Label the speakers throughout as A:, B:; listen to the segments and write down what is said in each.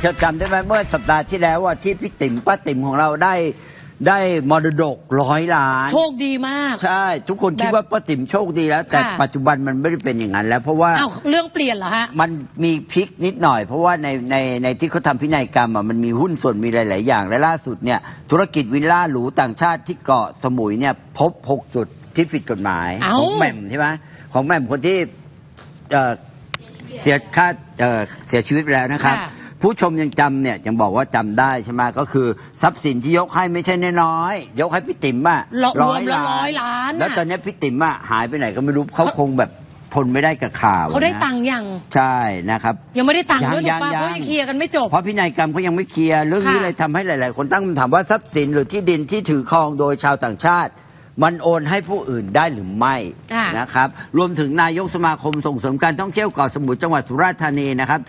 A: เธอจำได้ไหมเมื่อสัปดาห์ที่แล้วว่าที่พี่ติ๋มป้าติ๋มของเราได้ได้มรดกร้อยล้าน
B: โชคดีมาก
A: ใช่ ทุกคนคิด
B: แบบ
A: ว่าป้าติ๋มโชคดีแล้ว แต่
B: ค่ะ
A: ปัจจุบันมันไม่ได้เป็นอย่างนั้นแล้วเพราะว่า
B: อ้าวเรื่องเปลี่ยนเหรอฮะ
A: มันมีพลิกนิดหน่อย เพราะว่าในในในที่เขาทำพินัยกรรมอะมันมีหุ้นส่วนมีหลาย ๆ อย่าง และล่าสุดเนี่ยธุรกิจวิลล่าหรูต่างชาติที่เกาะสมุยเนี่ยพบ 6 จุดที่ผิดกฎหมาย
B: เอ้า
A: ของแหม่มใช่ไหมของแหม่มคนที่เอ่อเสียค่าเอ่อเสียชีวิตไปแล้วนะครับ
B: ค่ะ
A: ผู้ชมยังจำเนี่ยยังบอกว่าจำได้ใช่ไหมก็คือ ทรัพย์สินที่ยกให้ไม่ใช่น้อยๆยกให้พี่ติ๋มอะ
B: รวมแล้วร้อยล้านอะ
A: แล้วตอนนี้พี่ติ๋มอะหายไปไหนก็ไม่รู้เขาคงแบบทนไม่ได้กับข่าว
B: เขาได้
A: นะ
B: ตังค์ยัง
A: ใช่นะครับ
B: ยังไม่ได้ตังค์ด้วย
A: ยั
B: ถู
A: ง
B: กป่ะ
A: ยัง
B: เพราะยังเคลียร์กันไม่จบ
A: เพราะพินัยกรรมเขายังไม่เคลียร์เรื่องนี้
B: ค่ะ
A: เลยทำให้หลาย ๆ คนตั้งคำถามว่าทรัพย์สินหรือที่ดินที่ถือครองโดยชาวต่างชาติ มันโอนให้ผู้อื่นได้หรือไม่
B: ค่ะ
A: นะครับ รวมถึงนายกสมาคมส่งเสริมการท่องเที่ยวเกาะสมุยจังหวัดสุราษฎร์ธานีนะครับ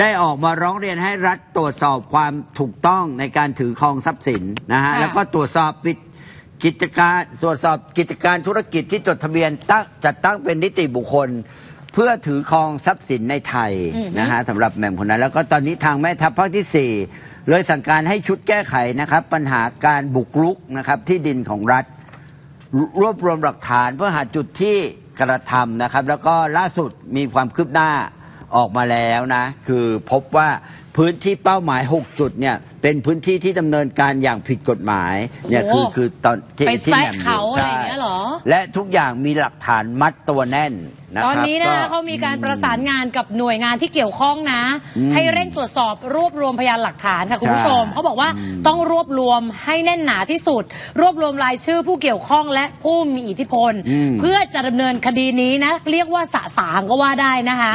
A: ได้ออกมาร้องเรียนให้รัฐตรวจสอบความถูกต้องในการถือครองทรัพย์สินนะฮะ
B: ค่ะ
A: แล้วก็ตรวจสอบปิดกิจการตรวจสอบกิจการธุรกิจที่จดทะเบียนตั้งจัดตั้งเป็นนิติบุคคล เพื่อถือครองทรัพย์สินในไทย
B: อือฮึ
A: นะฮะสำหรับแหม่มคนนั้น แล้วก็ตอนนี้ทางแม่ทัพภาคที่4เลยสั่งการให้ชุดแก้ไขนะครับ ปัญหาการบุกรุกนะครับที่ดินของรัฐ รวบรวมหลักฐานเพื่อหาจุดที่กระทำนะครับ แล้วก็ล่าสุดมีความคืบหน้า ออกมาแล้วนะ คือพบว่าพื้นที่เป้าหมาย 6 จุดเนี่ยเป็นพื้นที่ที่ดำเนินการอย่างผิดกฎหมายเนี่ยคือ
B: โอ้
A: คือตอนที่
B: ไป
A: ที่
B: แซะ
A: แหม่ม
B: เขาอะไรอย่างเงี้ยเหรอ
A: และทุกอย่างมีหลักฐานมัดตัวแน่น นะค
B: ต
A: รับ
B: อนนี้นะคะ
A: ก็
B: เขามีการประสานงานกับหน่วยงานที่เกี่ยวข้องนะให้เร่งตรวจสอบรวบรวมพยานหลักฐานค่ะคุณผู้ชม
A: ใช่
B: เขาบอกว่าต้องรวบรวมให้แน่นหนาที่สุด รวบรวมรายชื่อผู้เกี่ยวข้องและผู้มีอิทธิพลเพื่อจะดำเนินคดีนี้นะ เรียกว่าสะสางก็ว่าได้นะคะ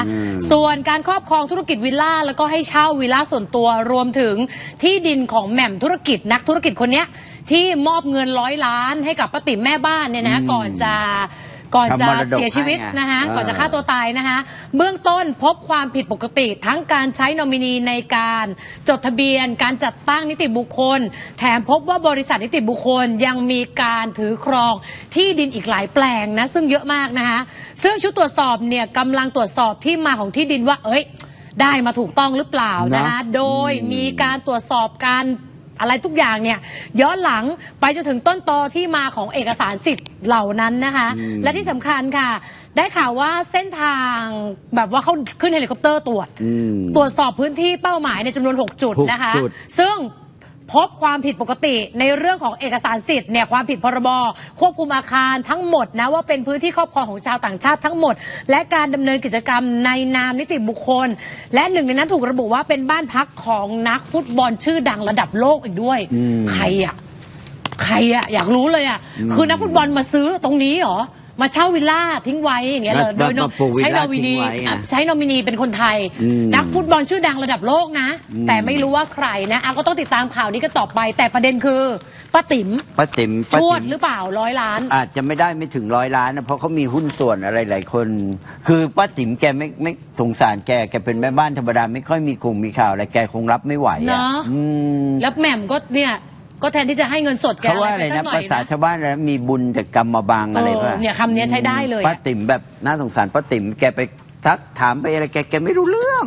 B: ส่วนการครอบครองธุรกิจวิลล่าแล้วก็ให้เช่าวิลล่าส่วนตัวรวมถึงที่ดินของแหม่มธุรกิจนักธุรกิจคนเนี้ยที่มอบเงินร้อยล้านให้กับป้าติ๋มแม่บ้านเนี่ยนะก่อนจะ ก่อนจะ
A: ทำมรดก
B: เสียชีวิต
A: ให้ไง
B: นะคะ
A: เออ
B: ก่อนจะฆ่าตัวตายนะคะเบื้องต้นพบความผิดปกติทั้งการใช้นอมินีในการจดทะเบียน การจัดตั้งนิติบุคคล แถมพบว่าบริษัทนิติบุคคลยังมีการถือครองที่ดินอีกหลายแปลงนะซึ่งเยอะมากนะคะซึ่งชุดตรวจสอบเนี่ยกำลังตรวจสอบที่มาของที่ดินว่า เอ้ย ได้มาถูกต้องหรือเปล่านะคะ
A: เนอะ
B: โดยมีการตรวจสอบการ อะไรทุกอย่างเนี่ยย้อนหลังไปจนถึงต้นตอที่มาของเอกสารสิทธิ์เหล่านั้นนะคะ และที่สำคัญค่ะ ได้ข่าวว่าเส้นทางแบบว่าเขาขึ้นเฮลิคอปเตอร์ตรวจ
A: อืม
B: ตรวจสอบพื้นที่เป้าหมายในจำนวน 6 จุด
A: หก
B: นะคะ
A: จุด
B: ซึ่ง พบความผิดปกติในเรื่องของเอกสารสิทธิ์เนี่ยความผิดพรบควบคุมอาคารทั้งหมดนะว่าเป็นพื้นที่ครอบครองของชาวต่างชาติทั้งหมด และการดำเนินกิจกรรมในนามนิติบุคคล และหนึ่งในนั้นถูกระบุว่าเป็นบ้านพักของนักฟุตบอลชื่อดังระดับโลกอีกด้วยใครอะใครอะอยากรู้เลยอะคือนักฟุตบอลมาซื้อตรงนี้เหรอ มาเช่าวิลล่าทิ้งไว้อย่างเงี้ยเลย
A: มา
B: โดย
A: มาปลูกวิลล่า
B: ใช้นอมินี
A: ทิ้งไว้ไง
B: อะใช้นอมินีเป็นคนไทย
A: อืม
B: นักฟุตบอลชื่อดังระดับโลกนะ แต่ไม่รู้ว่าใครนะอะก็ต้องติดตามข่าวนี้กันต่อไป แต่ประเด็นคือป้าติ๋ม
A: ป้าติ๋ม
B: ช
A: ป้าว
B: ด
A: ติ๋ม
B: หรือเปล่าร้อยล้าน
A: อาจจะไม่ได้ไม่ถึงร้อยล้านนะเพราะเขามีหุ้นส่วนอะไรหลายคน คือป้าติ๋มแกไม่ไม่สงสารแกแกเป็นแม่บ้านธรรมดาไม่ค่อยมีคงมีข่าวอะไรแกคงรับไม่ไหว
B: เน
A: อะ
B: อะ
A: อืม
B: แล้วแหม่มก็เนี่ย ก็แทนที่จะให้เงินสดแก
A: เขาว่าอะไร
B: ป
A: นะ
B: สักห
A: ภาษาชาวบ้านอะไรนะมีบุญแต่กรรมมาบังอะไรป่ะ
B: เออเนี่ยคำเนี้ยใช้ได้เลยอะ
A: ป้าติ๋มแบบน่าสงสารป้าติ๋มแกไปทักถามไปอะไรแกแกไม่รู้เรื่อง